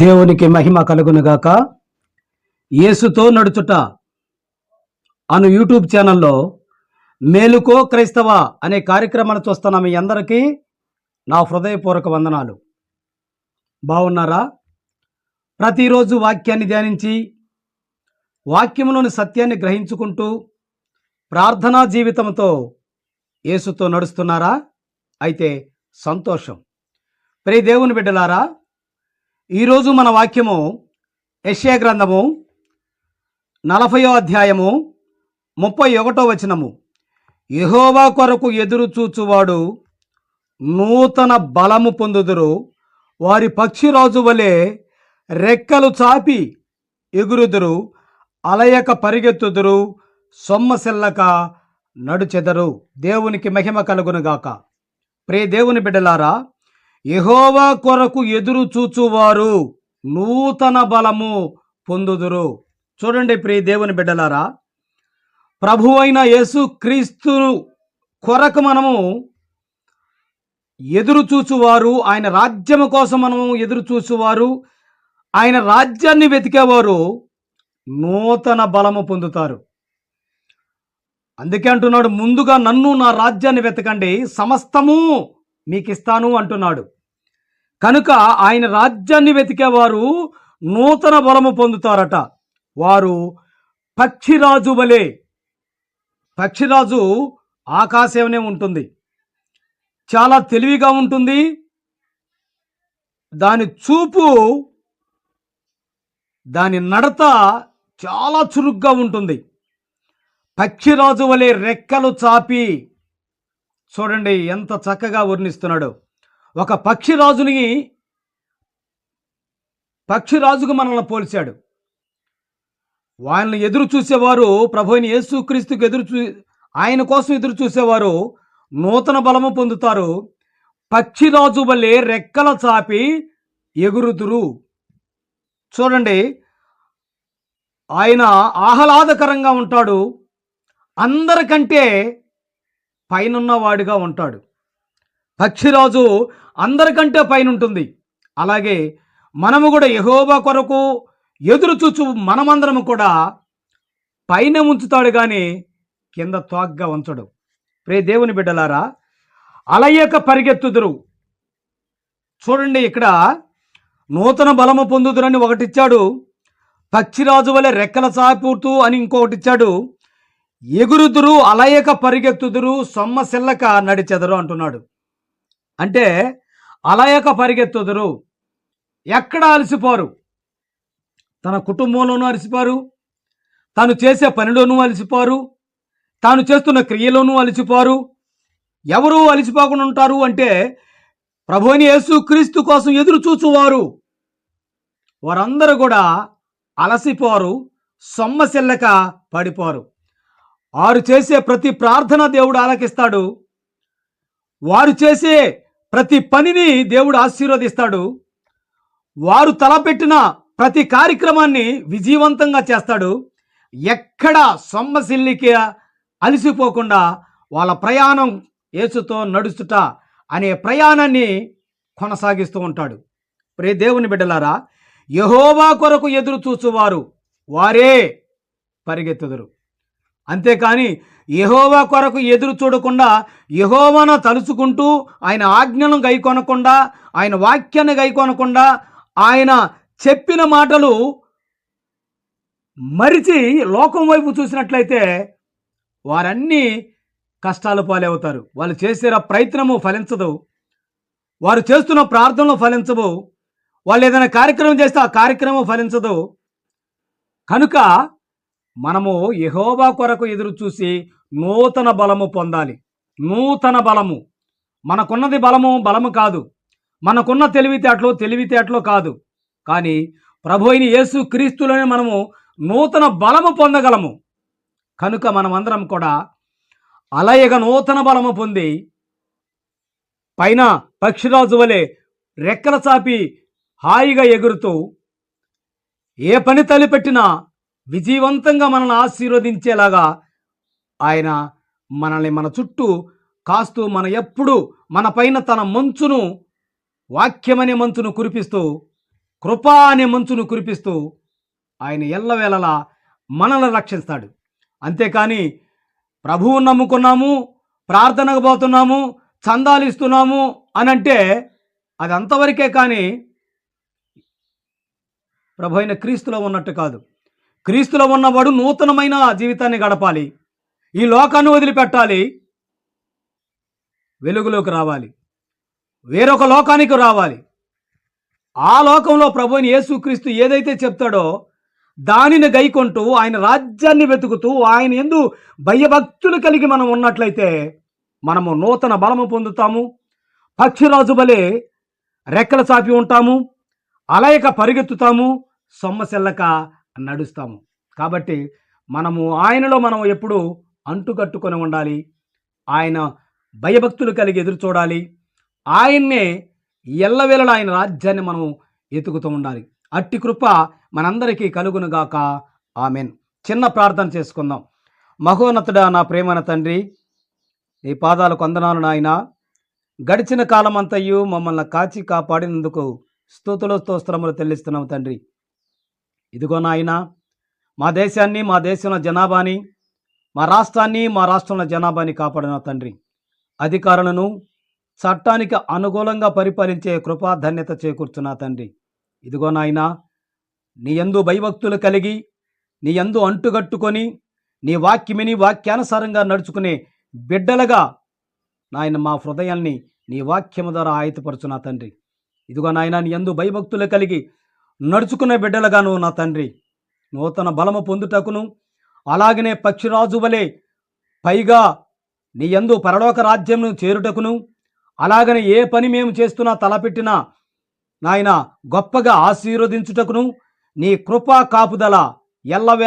దేవునికి మహిమ కలుగునుగాక. యేసుతో నడుచుట అను యూట్యూబ్ ఛానల్లో మేలుకో క్రైస్తవ అనే కార్యక్రమాన్ని చూస్తున్న మీ అందరికీ నా హృదయపూర్వక వందనాలు. బాగున్నారా ప్రతిరోజు వాక్యాన్ని ధ్యానించి వాక్యంలోని సత్యాన్ని గ్రహించుకుంటూ ప్రార్థనా జీవితంతో యేసుతో నడుస్తున్నారా? అయితే సంతోషం. ప్రియ దేవుని బిడ్డలారా ఈరోజు మన వాక్యము యశ్యా గ్రంథము నలభయో అధ్యాయము ముప్పై ఒకటో వచనము. యహోవా కొరకు ఎదురు చూచువాడు నూతన బలము పొందుదురు. వారి పక్షిరాజు వలె రెక్కలు చాపి ఎగురుదురు. అలయక పరిగెత్తుదురు. సొమ్మసెల్లక నడుచెదరు. దేవునికి మహిమ కలుగునుగాక. ప్రే దేవుని బిడ్డలారా ఎహోవా కొరకు ఎదురు చూచువారు నూతన బలము పొందుదురు. చూడండి ప్రియ దేవుని బిడ్డలారా ప్రభు అయిన యేసు క్రీస్తును కొరకు మనము ఎదురు చూచువారు ఆయన రాజ్యము కోసం మనము ఎదురు చూచువారు ఆయన రాజ్యాన్ని వెతికేవారు నూతన బలము పొందుతారు. అందుకే అంటున్నాడు ముందుగా నన్ను నా రాజ్యాన్ని వెతకండి సమస్తము మీకిస్తాను అంటున్నాడు. కనుక ఆయన రాజ్యాన్ని వెతికేవారు నూతన బలము పొందుతారట. వారు పక్షిరాజు వలె పక్షిరాజు ఆకాశంనే ఉంటుంది. చాలా తెలివిగా ఉంటుంది. దాని చూపు దాని నడత చాలా చురుగ్గా ఉంటుంది. పక్షిరాజు వలె రెక్కలు చాపి చూడండి ఎంత చక్కగా వర్ణిస్తున్నాడు. ఒక పక్షిరాజుని పక్షిరాజుకు మనల్ని పోల్చాడు వాళ్ళని ఎదురు చూసేవారు ప్రభుని యేసుక్రీస్తుకు ఎదురు చూ ఆయన కోసం ఎదురు చూసేవారు నూతన బలము పొందుతారు. పక్షిరాజు వల్లే రెక్కల చాపి ఎగురుదురు. చూడండి ఆయన ఆహ్లాదకరంగా ఉంటాడు. అందరికంటే పైనున్నవాడిగా ఉంటాడు. పక్షిరాజు అందరికంటే పైన ఉంటుంది అలాగే మనము కూడా యహోబా కొరకు ఎదురు చూచు మనమందరము కూడా పైన ఉంచుతాడు కానీ కింద తోగ్గా ఉంచడు. ప్రే దేవుని బిడ్డలారా అలయ్యక పరిగెత్తుదురు. చూడండి ఇక్కడ నూతన బలము పొందుదురని ఒకటిచ్చాడు. పక్షిరాజు వలె రెక్కల చాపుతూ అని ఇంకొకటిచ్చాడు. ఎగురుదురు అలయక పరిగెత్తుదురు సొమ్మసిల్లక నడిచెదరు అంటున్నాడు. అంటే అలయక పరిగెత్తుదురు ఎక్కడ అలసిపోరు. తన కుటుంబంలోనూ అలసిపోరు తాను చేసే పనిలోనూ అలసిపోరు తాను చేస్తున్న క్రియలోనూ అలసిపోరు. ఎవరు అలసిపోకుండా ఉంటారు అంటే ప్రభుని యేసు క్రీస్తు కోసం ఎదురు చూచువారు. వారందరూ కూడా అలసిపోరు సొమ్మసిల్లక పడిపోరు. వారు చేసే ప్రతి ప్రార్థన దేవుడు ఆలకిస్తాడు. వారు చేసే ప్రతి పనిని దేవుడు ఆశీర్వదిస్తాడు. వారు తలపెట్టిన ప్రతి కార్యక్రమాన్ని విజయవంతంగా చేస్తాడు. ఎక్కడ సొమ్మసిల్లికి అలసిపోకుండా వాళ్ళ ప్రయాణం యేసుతో నడుచుట అనే ప్రయాణాన్ని కొనసాగిస్తూ ఉంటాడు. ప్రే దేవుని బిడ్డలారా యహోవా కొరకు ఎదురు చూచువారు వారే పరిగెత్తుదురు. అంతేకాని యహోవా కొరకు ఎదురు చూడకుండా యహోవాను తలుచుకుంటూ ఆయన ఆజ్ఞను గైకొనకుండా ఆయన వాక్యాన్ని గైకొనకుండా ఆయన చెప్పిన మాటలు మరిచి లోకం వైపు చూసినట్లయితే వారన్నీ కష్టాలు పాలవుతారు. వాళ్ళు చేసే ప్రయత్నము ఫలించదు. వారు చేస్తున్న ప్రార్థనలు ఫలించవు. వాళ్ళు ఏదైనా కార్యక్రమం చేస్తే ఆ కార్యక్రమం ఫలించదు. కనుక మనము యహోవా కొరకు ఎదురు చూసి నూతన బలము పొందాలి. నూతన బలము. మనకున్నది బలము బలము కాదు. మనకున్న తెలివితేటలు తెలివితేటలు కాదు. కానీ ప్రభు అయిన యేసు క్రీస్తులోనే మనము నూతన బలము పొందగలము. కనుక మనమందరం కూడా అలయగ నూతన బలము పొంది పైన పక్షిరాజు వలె రెక్కల చాపి హాయిగా ఎగురుతూ ఏ పని తలిపెట్టినా విజయవంతంగా మనల్ని ఆశీర్వదించేలాగా ఆయన మనల్ని మన చుట్టూ కాస్తూ మన ఎప్పుడు మన పైన తన మంచును వాక్యమనే మంచును కురిపిస్తూ కృప అనే మంచును కురిపిస్తూ ఆయన ఎల్లవేళలా మనల్ని రక్షిస్తాడు. అంతేకాని ప్రభువు నమ్ముకున్నాము ప్రార్థనకు పోతున్నాము చందాలు ఇస్తున్నాము అని అంటే అది అంతవరకే కానీ ప్రభు అయిన క్రీస్తులో ఉన్నట్టు కాదు. క్రీస్తులో ఉన్నవాడు నూతనమైన జీవితాన్ని గడపాలి. ఈ లోకాన్ని వదిలిపెట్టాలి. వెలుగులోకి రావాలి. వేరొక లోకానికి రావాలి. ఆ లోకంలో ప్రభుని యేసుక్రీస్తు ఏదైతే చెప్తాడో దానిని గైకొంటూ ఆయన రాజ్యాన్ని వెతుకుతూ ఆయన ఎందు భయభక్తులు కలిగి మనం ఉన్నట్లయితే మనము నూతన బలము పొందుతాము. పక్షిరాజు బలే రెక్కల చాపి ఉంటాము. అలయక పరిగెత్తుతాము. సొమ్మసెల్లక నడుస్తాము. కాబట్టి మనము ఆయనలో మనం ఎప్పుడు అంటుకట్టుకొని ఉండాలి. ఆయన భయభక్తులు కలిగి ఎదురు చూడాలి. ఆయన్నే ఎల్లవేళలా ఆయన రాజ్యాన్ని మనం ఎతుకుతూ ఉండాలి. అట్టి కృప మనందరికీ కలుగునుగాక ఆమెన్. చిన్న ప్రార్థన చేసుకుందాం. మహోన్నతుడా నా ప్రేమన తండ్రి నీ పాదాలు కొందనాలు నాయన. గడిచిన కాలమంతయు మమ్మల్ని కాచి కాపాడినందుకు స్తోతులు స్తోత్రములు చెల్లిస్తున్నాం తండ్రి. ఇదిగో నాయన మా దేశాన్ని మా దేశంలో జనాభాని మా రాష్ట్రాన్ని మా రాష్ట్రంలో జనాభాని కాపాడిన తండ్రి. అధికారులను చట్టానికి అనుకూలంగా పరిపాలించే కృపాధాన్యత చేకూర్చున్న తండ్రి. ఇదిగో నాయన నీ యందు భయభక్తులు కలిగి నీ ఎందు అంటుగట్టుకొని నీ వాక్యమిని వాక్యానుసారంగా నడుచుకునే బిడ్డలుగా నాయన మా హృదయాల్ని నీ వాక్యము ద్వారా ఆయతపరచు తండ్రి. ఇదిగో నాయన నీ యందు భయభక్తులు కలిగి నడుచుకునే బిడ్డలుగాను నా తండ్రి. నూతన బలము పొందుటకును అలాగనే పక్షిరాజు వలె పైగా నీ యందు పరలోక రాజ్యంను చేరుటకును అలాగనే ఏ పని మేము చేస్తున్నా తలపెట్టినా నాయన గొప్పగా ఆశీర్వదించుటకును నీ కృపా కాపుదల ఎల్లవే